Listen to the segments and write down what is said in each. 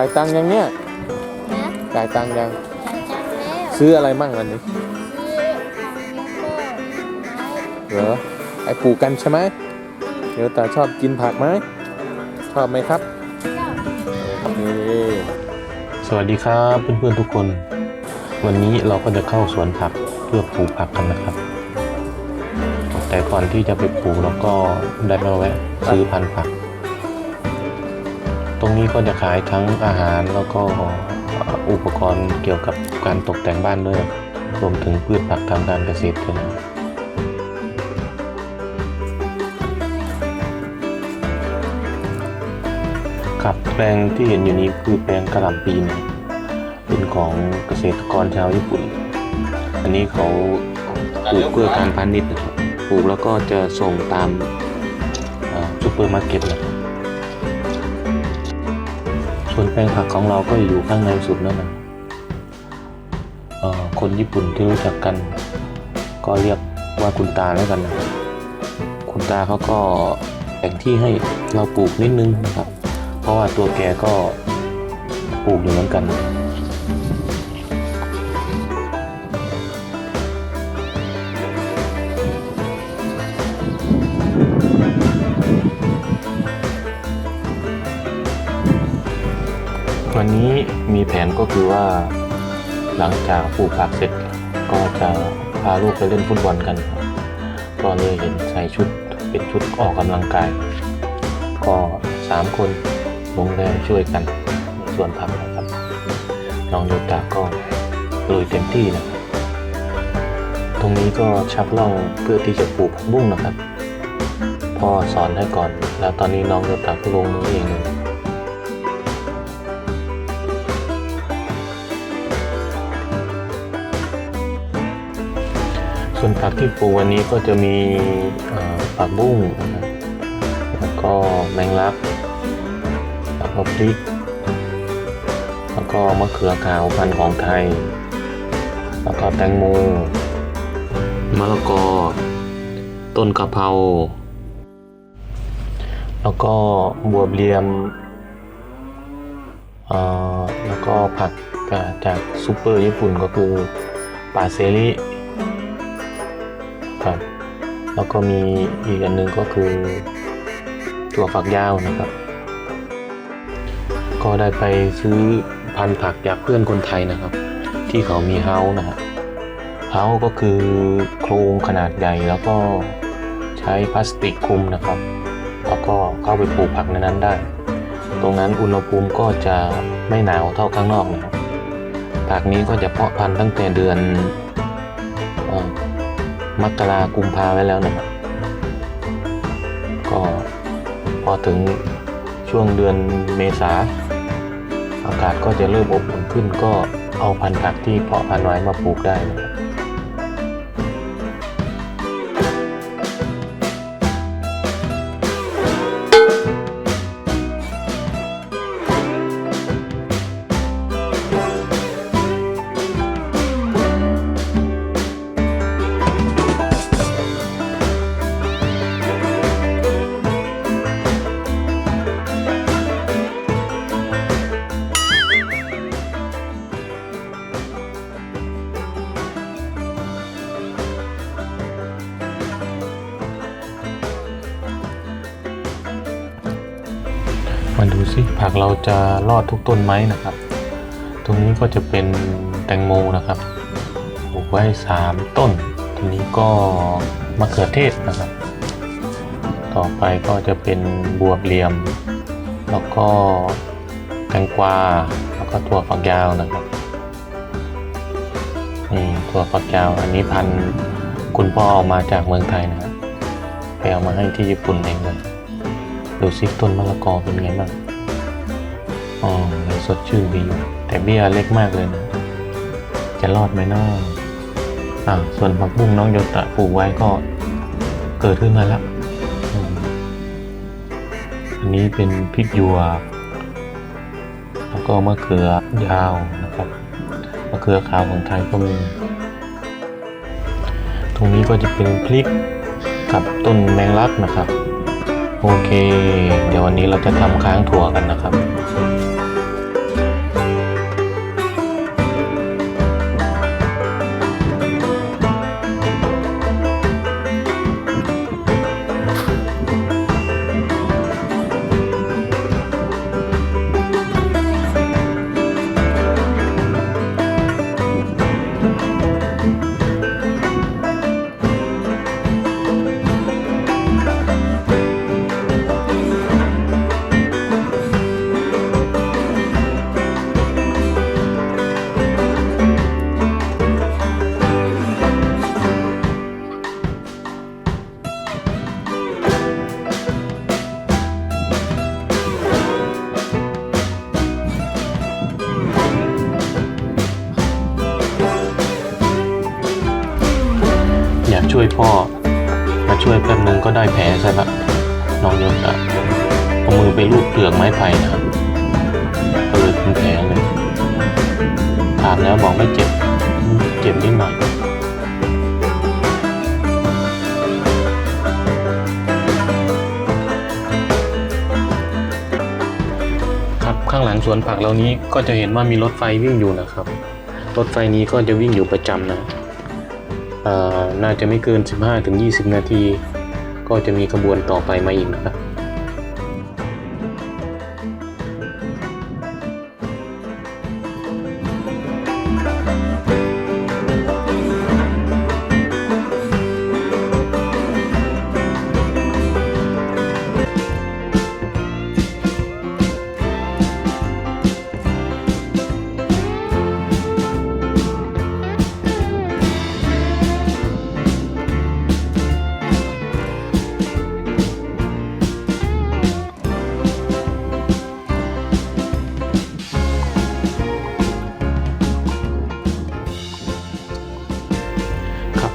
จ่ายตังค์ยังเนี่ยนะจ่ายตังค์ยังจ่ายตังค์แล้วซื้ออะไรมั่งวันนี้ ซื้อผักแล้วก็ไม้เหรอไอปลูกกันใช่ไหมเดี๋ยวตาชอบกินผักไหมชอบไหมครับก็นี่สวัสดีครับเพื่อนๆทุกคน วันนี้เราก็จะเข้าสวนผักเพื่อปลูกผักกันนะครับ แต่ก่อนที่จะไปปลูกเราก็ได้มาแวะซื้อพันธุ์ผัก ตรงนี้ก็จะขายทั้งอาหารแล้วก็อุปกรณ์เกี่ยวกับการตกแต่งบ้านด้วยรวมถึงพืชผักทางการเกษตรด้วยนะครับแปลงที่เห็นอยู่นี้คือแปลงกระหล่ำปีนะเป็นของเกษตรกรชาวญี่ปุ่น อันนี้เขาปลูกเพื่อการพาณิชย์นะครับปลูกแล้วก็จะส่งตามซูเปอร์มาร์เก็ตนะครับ ส่วนแปลงผักของเราก็อยู่ข้างในสุดนั่นนะเอ่อคนญี่ปุ่นที่รู้จักกัน ก็เรียกว่าคุณตาแล้วกันนะคุณตาเขาก็แต่งที่ให้เราปลูกนิดนึงนะครับ เพราะว่าตัวแกก็ปลูกอยู่เหมือนกัน นี้มีแผนก็คือว่า หลังจากปลูกผักเสร็จก็จะพาลูกไปเล่นฟุตบอลกันครับก็เลยเห็นใส่ชุดเป็นชุดออกกำลังกาย ก็สามคนลงแรงช่วยกันในสวนผักนะครับน้องโยตาก็ลุยเต็มที่นะครับตรงนี้ก็ชักล่องเพื่อที่จะปลูกผักบุ้งนะครับพ่อสอนให้ก่อน แล้วตอนนี้น้องโยตาก็ลงมือเองเลย ผักที่ปลูกวันนี้ก็จะมีผักบุ้งนะครับแล้วก็แมงลักแล้วก็พริก แล้วก็มะเขือขาวพันธุ์ของไทย แล้วก็แตงโมมะละกอ ต้นกะเพราแล้วก็บัวเบียมแล้วก็ผักจากซูเปอร์ญี่ปุ่นก็คือปาเซริ ครับ แล้วก็มีอีกอันหนึงก็คือตัวฝักยาวนะครับ ก็ได้ไปซื้อพันธุ์ผักจากเพื่อนคนไทยนะครับ ที่เขามีเฮาส์นะฮะเฮาส์ก็คือโครงขนาดใหญ่แล้วก็ใช้พลาสติกคลุมนะครับ แล้วก็เข้าไปปลูกผักในนั้นได้ ตรงนั้นอุณหภูมิก็จะไม่หนาวเท่าข้างนอกนะครับผักนี้ก็จะเพาะพันธุ์ตั้งแต่เดือน มกรากุมภาไว้แล้วนะครับก็พอถึงช่วงเดือนเมษาอากาศก็จะเริ่มอบอุ่นขึ้นก็เอาพันธุ์ผักที่เพาะพันธุ์ไว้มาปลูกได้นะครับิผักเราจะรอดทุกต้นไหมนะครับ ตรงนี้ก็จะเป็นแตงโมนะครับปลูกไว้สามต้นทีนี้ก็มะเขือเทศนะครับ ต่อไปก็จะเป็นบวบเหลี่ยม แล้วก็แตงกวา แล้วก็ถั่วฝักยาวนะครับนี่ถั่วฝักยาวอันนี้พันคุณพ่อเอามาจากเมืองไทยนะครับไปเอามาให้ที่ญี่ปุ่นเองเลยดูซิต้นมะละกอเป็นไงบ้าง อ๋อยังสดชื่นดีอยู่แต่เบี้ยเล็กมากเลยนะ จะรอดไหมน้องอ่าส่วนผักบุ้งน้องโยตะปลูกไว้ก็เกิดขึ้นมาแล้วอันนี้เป็นพริกหยวกแล้วก็มะเขือยาวนะครับมะเขือขาวของไทยก็มี ตรงนี้ก็จะเป็นพริกกับต้นแมงลักนะครับ โอเค เดี๋ยววันนี้เราจะทำค้างถั่วกันนะครับ ช่วยพ่อ มาช่วยแป๊บนึงก็ได้แผลซะละน้องยศอะเอามือไปลูบเปลือกไม้ไผ่นะครับก็เลยเป็นแผลเลยถามแล้วบอกไม่เจ็บ เจ็บนิดหน่อยครับข้างหลังสวนผักเรานี้ก็จะเห็นว่ามีรถไฟวิ่งอยู่นะครับ รถไฟนี้ก็จะวิ่งอยู่ประจำนะ น่าจะไม่เกิน 15-20 นาที ก็จะมีขบวนต่อไปมาอีกนะครับ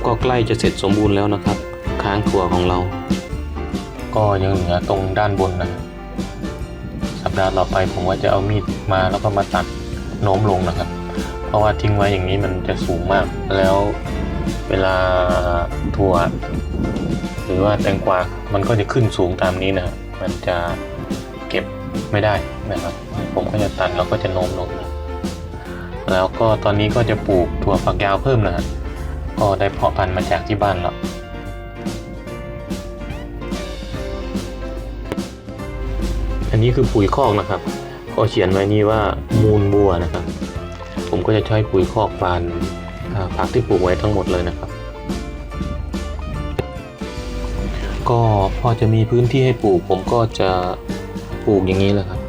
ก็ใกล้จะเสร็จสมบูรณ์แล้วนะครับ ค้างถั่วของเรา ก็ยังเหลือตรงด้านบนนะครับสัปดาห์ต่อไปผมว่าจะเอามีดมาแล้วก็มาตัดโน้มลงนะครับ เพราะว่าทิ้งไว้อย่างนี้มันจะสูงมาก แล้วเวลาถั่ว หรือว่าแตงกวา มันก็จะขึ้นสูงตามนี้นะครับมันจะเก็บไม่ได้นะครับ ผมก็จะตัดแล้วก็จะโน้มลงนะแล้วก็ตอนนี้ก็จะปลูกถั่วฝักยาวเพิ่มนะครับ ก็ได้เพาะพันธุ์มาจากที่บ้านแล้วอันนี้คือปุ๋ยคอกนะครับก็เขียนไว้นี่ว่ามูลบัวนะครับ ผมก็จะใช้ปุ๋ยคอกฟานผักที่ปลูกไว้ทั้งหมดเลยนะครับ ก็พอจะมีพื้นที่ให้ปลูก ผมก็จะปลูกอย่างนี้แหละครับ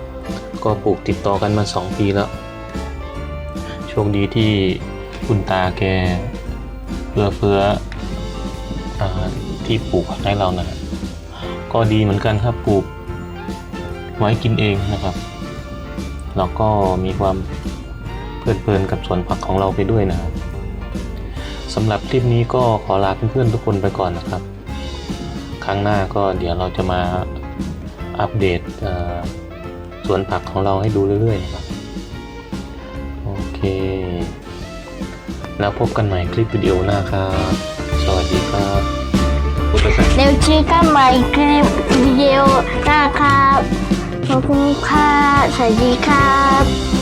ก็ปลูกติดต่อกันมา 2 ปีแล้วโชคดีที่คุณตาแก เพื่อเพื่ออที่ปลูกผักให้เรานะก็ดีเหมือนกันครับปลูกไว้กินเองนะครับแล้วก็มีความเพลิดเพลินกับสวนผักของเราไปด้วยนะครับสำหรับคลิปนี้ก็ขอลาเพื่อนๆทุกคนไปก่อนนะครับ ครั้งหน้าก็เดี๋ยวเราจะมาอัปเดตสวนผักของเราให้ดูเรื่อยๆนะครับ โอเค แล้วพบกันใหม่คลิปวิดีโอหน้าครับ สวัสดีครับเดี๋ยวเจอกันใหม่คลิปวิดีโอหน้าครับขอบคุณค่ะสวัสดีครับ